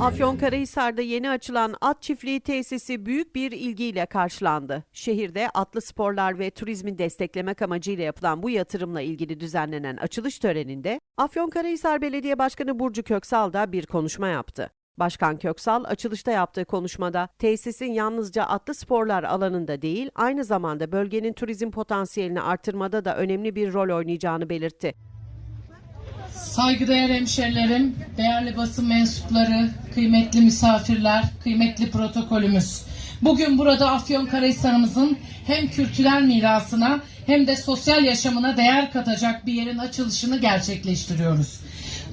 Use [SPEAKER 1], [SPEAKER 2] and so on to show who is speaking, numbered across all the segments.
[SPEAKER 1] Afyonkarahisar'da yeni açılan at çiftliği tesisi büyük bir ilgiyle karşılandı. Şehirde atlı sporlar ve turizmi desteklemek amacıyla yapılan bu yatırımla ilgili düzenlenen açılış töreninde Afyonkarahisar Belediye Başkanı Burcu Köksal da bir konuşma yaptı. Başkan Köksal açılışta yaptığı konuşmada tesisin yalnızca atlı sporlar alanında değil aynı zamanda bölgenin turizm potansiyelini artırmada da önemli bir rol oynayacağını belirtti.
[SPEAKER 2] Saygıdeğer hemşerilerim, değerli basın mensupları, kıymetli misafirler, kıymetli protokolümüz. Bugün burada Afyonkarahisar'ımızın hem kültürel mirasına hem de sosyal yaşamına değer katacak bir yerin açılışını gerçekleştiriyoruz.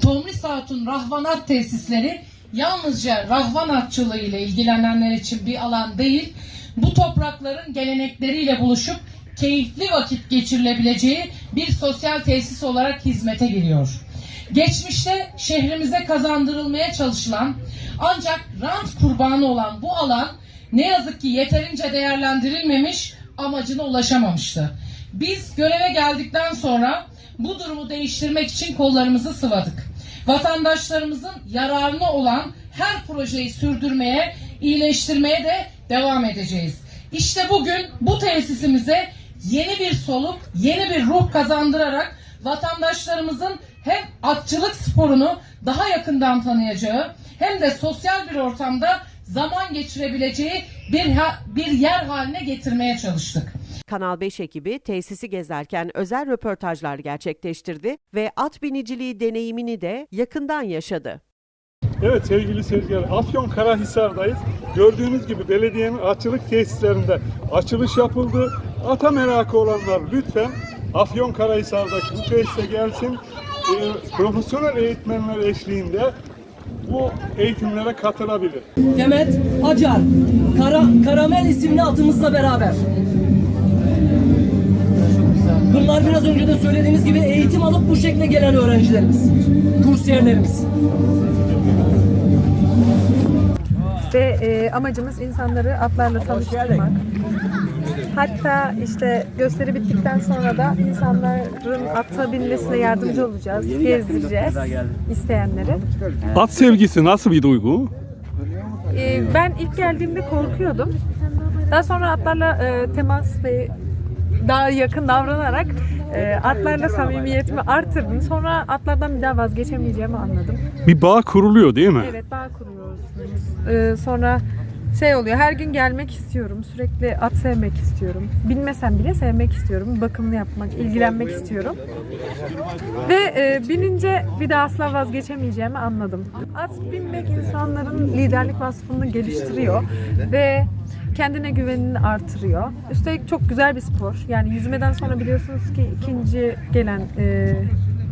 [SPEAKER 2] Tomris Hatun Rahvanat tesisleri yalnızca rahvanatçılığı ile ilgilenenler için bir alan değil, bu toprakların gelenekleriyle buluşup keyifli vakit geçirilebileceği bir sosyal tesis olarak hizmete giriyor. Geçmişte şehrimize kazandırılmaya çalışılan ancak rant kurbanı olan bu alan ne yazık ki yeterince değerlendirilmemiş, amacına ulaşamamıştı. Biz göreve geldikten sonra bu durumu değiştirmek için kollarımızı sıvadık. Vatandaşlarımızın yararına olan her projeyi sürdürmeye, iyileştirmeye de devam edeceğiz. İşte bugün bu tesisimize yeni bir soluk, yeni bir ruh kazandırarak vatandaşlarımızın hem atçılık sporunu daha yakından tanıyacağı hem de sosyal bir ortamda zaman geçirebileceği bir, ha- bir yer haline getirmeye çalıştık.
[SPEAKER 1] Kanal 5 ekibi tesisi gezerken özel röportajlar gerçekleştirdi ve at biniciliği deneyimini de yakından yaşadı.
[SPEAKER 3] Evet sevgili seyirciler, Afyon Karahisar'dayız. Gördüğünüz gibi belediyenin açılık tesislerinde açılış yapıldı. Ata merakı olanlar lütfen Afyon Karahisar'daki bu tesise gelsin. Ee, profesyonel eğitmenler eşliğinde bu eğitimlere katılabilir.
[SPEAKER 4] Demet Acar, Kara, Karamel isimli atımızla beraber. Bunlar biraz önce de söylediğimiz gibi eğitim alıp bu şekilde gelen öğrencilerimiz, kursiyerlerimiz.
[SPEAKER 5] Ve e, amacımız insanları atlarla tanıştırmak. Hatta işte gösteri bittikten sonra da insanların ata binmesine yardımcı olacağız, gezdireceğiz isteyenleri.
[SPEAKER 3] At sevgisi nasıl bir duygu?
[SPEAKER 5] E, ben ilk geldiğimde korkuyordum. Daha sonra atlarla e, temas ve daha yakın davranarak e, atlarla samimiyetimi artırdım. Sonra atlardan bir daha vazgeçemeyeceğimi anladım.
[SPEAKER 3] Bir bağ kuruluyor değil mi?
[SPEAKER 5] Evet bağ kuruyorsunuz. Ee, sonra şey oluyor her gün gelmek istiyorum. Sürekli at sevmek istiyorum. Bilmesem bile sevmek istiyorum. Bakımını yapmak, ilgilenmek istiyorum. Ve e, binince bir daha asla vazgeçemeyeceğimi anladım. At binmek insanların liderlik vasfını geliştiriyor ve kendine güvenini artırıyor. Üstelik çok güzel bir spor. Yani yüzmeden sonra biliyorsunuz ki ikinci gelen e,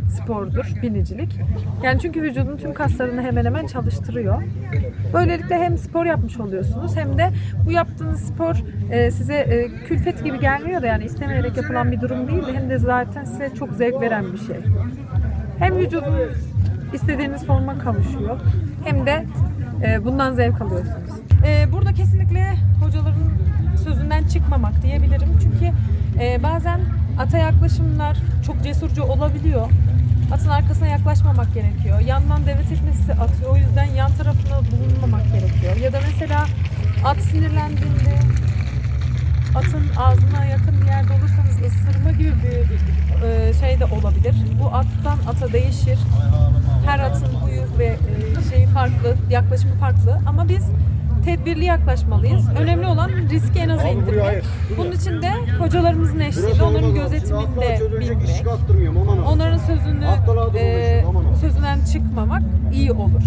[SPEAKER 5] spordur binicilik. Yani çünkü vücudun tüm kaslarını hemen hemen çalıştırıyor. Böylelikle hem spor yapmış oluyorsunuz hem de bu yaptığınız spor e, size e, külfet gibi gelmiyor da yani istemeyerek yapılan bir durum değil de hem de zaten size çok zevk veren bir şey. Hem vücudunuz istediğiniz forma kavuşuyor hem de e, bundan zevk alıyorsunuz. Burada kesinlikle hocaların sözünden çıkmamak diyebilirim. Çünkü bazen ata yaklaşımlar çok cesurca olabiliyor. Atın arkasına yaklaşmamak gerekiyor. Yandan deve tekmesi atıyor. O yüzden yan tarafına bulunmamak gerekiyor. Ya da mesela at sinirlendiğinde atın ağzına yakın bir yerde olursanız ısırma gibi bir e, şey de olabilir. Bu attan ata değişir. Her atın huyu ve e, şeyi farklı, yaklaşımı farklı. Ama biz tedbirli yaklaşmalıyız. Önemli olan riski en aza indirmek. Bunun için de hocalarımızın eşliğinde, onların gözetiminde bilmek, onların sözünü e, sözünden çıkmamak iyi olur.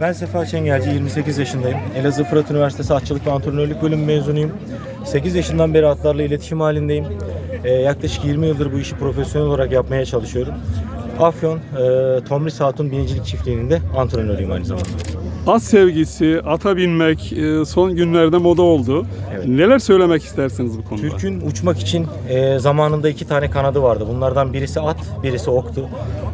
[SPEAKER 6] Ben Sefa Çengelci, 28 yaşındayım. Elazığ Fırat Üniversitesi Atçılık ve Antrenörlük bölümü mezunuyum. 8 yaşından beri atlarla iletişim halindeyim. Ee, yaklaşık 20 yıldır bu işi profesyonel olarak yapmaya çalışıyorum. Afyon, e, Tomris Hatun Binicilik Çiftliği'nin de antrenörüyüm aynı zamanda.
[SPEAKER 3] At sevgisi, ata binmek e, son günlerde moda oldu.
[SPEAKER 6] Evet.
[SPEAKER 3] Neler söylemek istersiniz bu konuda?
[SPEAKER 6] Türk'ün uçmak için e, zamanında iki tane kanadı vardı. Bunlardan birisi at, birisi oktu.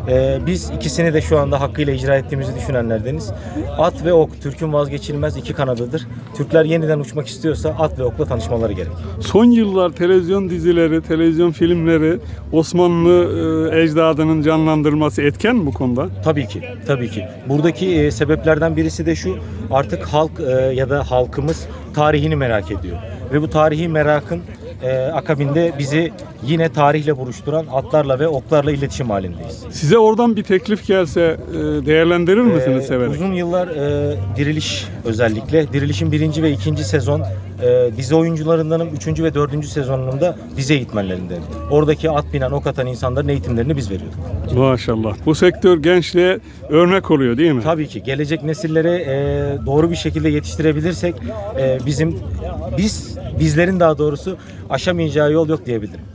[SPEAKER 6] Ee, biz ikisini de şu anda hakkıyla icra ettiğimizi düşünenlerdeniz. At ve ok Türk'ün vazgeçilmez iki kanadıdır. Türkler yeniden uçmak istiyorsa at ve okla tanışmaları gerek.
[SPEAKER 3] Son yıllar televizyon dizileri, televizyon filmleri Osmanlı e, ecdadının canlandırması etken mi bu konuda?
[SPEAKER 6] Tabii ki, tabii ki. Buradaki e, sebeplerden birisi de şu, artık halk e, ya da halkımız tarihini merak ediyor. Ve bu tarihi merakın e, akabinde bizi yine tarihle buluşturan atlarla ve oklarla iletişim halindeyiz.
[SPEAKER 3] Size oradan bir teklif gelse e, değerlendirir misiniz
[SPEAKER 6] Ee,
[SPEAKER 3] severek?
[SPEAKER 6] Uzun yıllar e, Diriliş özellikle. Diriliş'in birinci ve ikinci sezon e, dizi oyuncularındanım. Üçüncü ve dördüncü sezonunun da dizi eğitmenlerinden. Oradaki at binen, ok atan insanların eğitimlerini biz veriyorduk.
[SPEAKER 3] Maşallah. Bu sektör gençliğe örnek oluyor değil mi?
[SPEAKER 6] Tabii ki gelecek nesillere e, doğru bir şekilde yetiştirebilirsek e, bizim biz bizlerin daha doğrusu aşamayacağı yol yok diyebilirim.